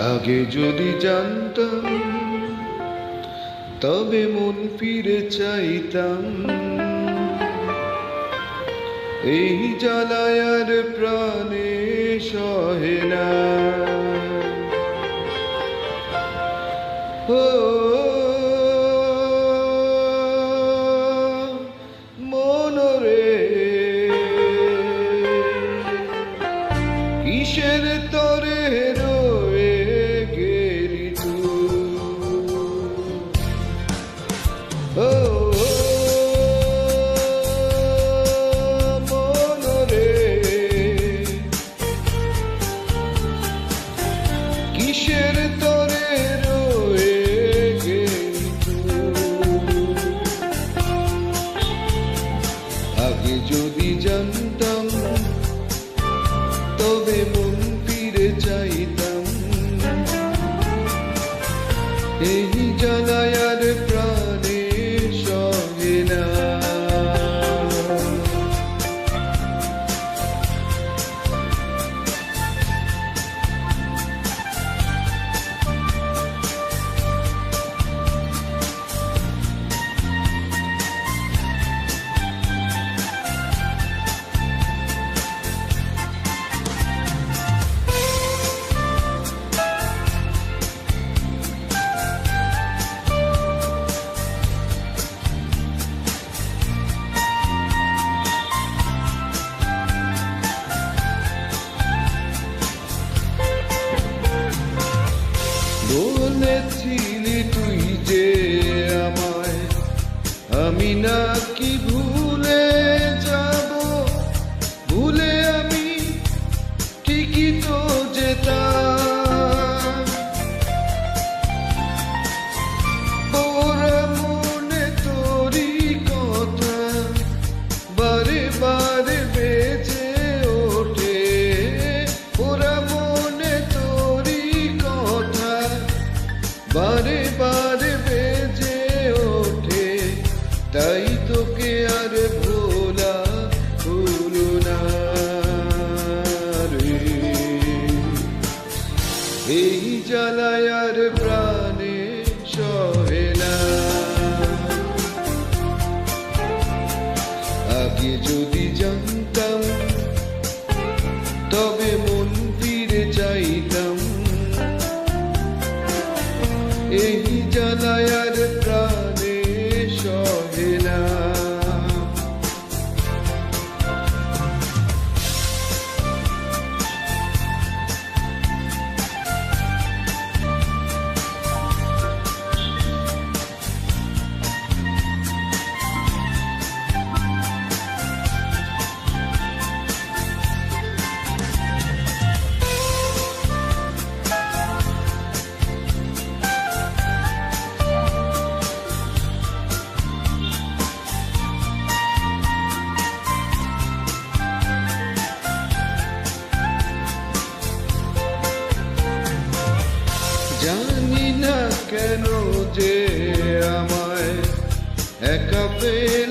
আগে যদি জানতাম, তবে মন ফিরে চাইতাম। এই জ্বালায়ার প্রাণে সহে না। ও মনরে কিসের তরে আগে যদি জানতাম তবে মন ফিরে চাইতাম। এই জানায়ার প্রাণে বলেছিলি তুই যে আমায় আমি না কি ভুলে তাই তোকে আর ভোলা হলো না রে। এই জ্বালায়ার প্রাণে সহে না। আগে যদি জানতাম, তবে মন ফিরে চাইতাম। কেন যে আমায় একা ফেলে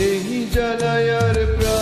এই জ্বালায়ার প্রাণে